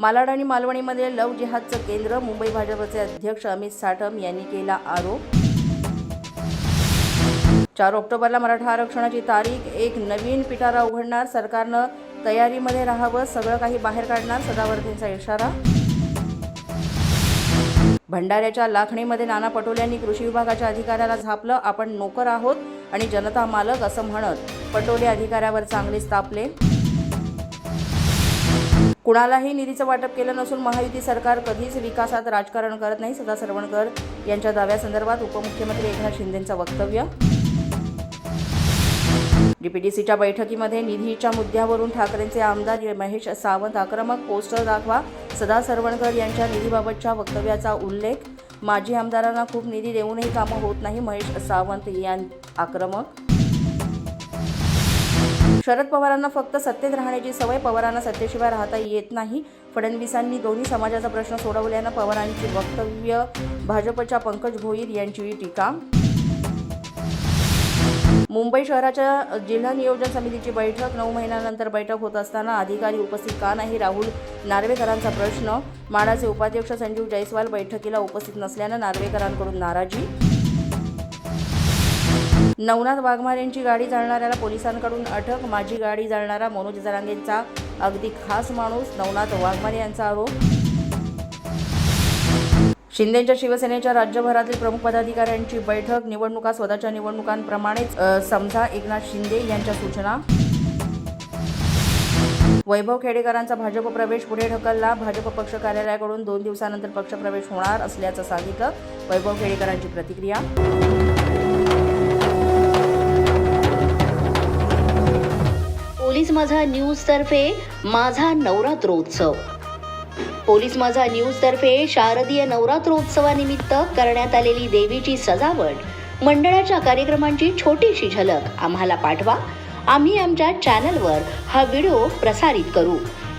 मालाड आणि मालवणीमध्ये लव जिहादचं केंद्र मुंबई भाजपचे अध्यक्ष अमित साठम यांनी केला आरोप. चार ऑक्टोबरला मराठा आरक्षणाची तारीख एक नवीन पिटारा उघडणार सरकारनं तयारीमध्ये राहावं सगळं काही बाहेर काढणार सदावर्तेंचा इशारा. भंडाऱ्याच्या लाखणीमध्ये नाना पटोले यांनी कृषी विभागाच्या अधिकाऱ्याला झापलं आपण नोकर आहोत आणि जनता मालक असं म्हणत पटोले अधिकाऱ्यावर चांगलेच तापले. कुणालाही निधीचं वाटप केलं नसून महायुती सरकार कधीच विकासात राजकारण करत नाही सदा सरवणकर यांच्या दाव्यासंदर्भात उपमुख्यमंत्री एकनाथ शिंदेंचं वक्तव्य. डीपीटीसीच्या बैठकीमध्ये निधीच्या मुद्द्यावरून ठाकरेंचे आमदार महेश सावंत आक्रमक पोस्टर दाखवा सदा सरवणकर यांच्या निधीबाबतच्या वक्तव्याचा उल्लेख. माजी आमदारांना खूप निधी देऊनही कामं होत नाही महेश सावंत यां आक्रमक शरद पवारांना फक्त सत्तेत राहण्याची सवय पवारांना सत्तेशिवाय राहता येत नाही. फडणवीसांनी दोन्ही समाजाचा प्रश्न सोडवल्यानं पवारांची वक्तव्य भाजपच्या पंकज भोईर यांची टीका. मुंबई शहराच्या जिल्हा नियोजन समितीची बैठक नऊ महिन्यानंतर बैठक होत असताना अधिकारी उपस्थित का नाही राहुल नार्वेकरांचा प्रश्न. माडाचे उपाध्यक्ष संजीव जयस्वाल बैठकीला उपस्थित नसल्यानं नार्वेकरांकडून नाराजी. नवनाथ वाघमारेंची गाडी जाळणाऱ्याला पोलिसांकडून अटक माझी गाडी जाळणारा मनोज जरांगेंचा अगदी खास माणूस नवनाथ वाघमारे यांचा आरोप. शिंदेच्या शिवसेनेच्या राज्यभरातील प्रमुख पदाधिकाऱ्यांची बैठक निवडणुका स्वतःच्या निवडणुकांप्रमाणेच समजा एकनाथ शिंदे यांच्या सूचना. वैभव खेडेकरांचा भाजप प्रवेश पुढे ढकलला. भाजप पक्ष कार्यालयाकडून दोन दिवसानंतर पक्षप्रवेश होणार असल्याचं सांगितलं वैभव खेडेकरांची प्रतिक्रिया. माझा न्यूज तर्फे माझा नवरात्रोत्सव. पोलीस माझा न्यूज तर्फे शारदीय नवरात्रोत्सवानिमित्त करण्यात आलेली देवीची सजावट मंडळाच्या कार्यक्रमांची छोटीशी झलक आम्हाला पाठवा. आम्ही आमच्या चॅनलवर हा व्हिडिओ प्रसारित करू.